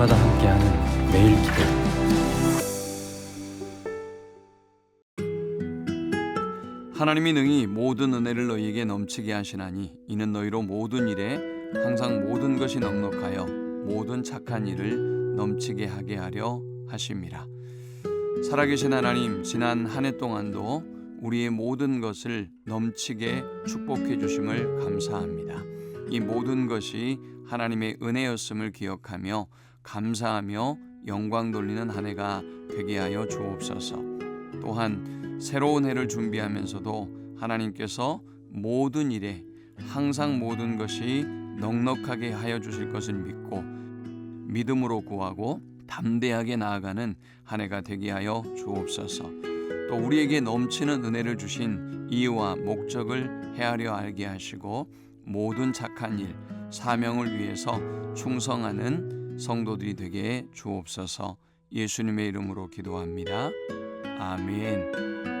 아침마다 함께하는 매일 기도 하나님이 능히 모든 은혜를 너희에게 넘치게 하시나니 이는 너희로 모든 일에 항상 모든 것이 넉넉하여 모든 착한 일을 넘치게 하게 하려 하심이라. 살아계신 하나님 지난 한 해 동안도 우리의 모든 것을 넘치게 축복해 주심을 감사합니다. 이 모든 것이 하나님의 은혜였음을 기억하며 감사하며 영광 돌리는 한 해가 되게 하여 주옵소서. 또한 새로운 해를 준비하면서도 하나님께서 모든 일에 항상 모든 것이 넉넉하게 하여 주실 것을 믿고 믿음으로 구하고 담대하게 나아가는 한 해가 되게 하여 주옵소서. 또 우리에게 넘치는 은혜를 주신 이유와 목적을 헤아려 알게 하시고 모든 착한 일, 사명을 위해서 충성하는 성도들이 되게 주옵소서. 예수님의 이름으로 기도합니다. 아멘.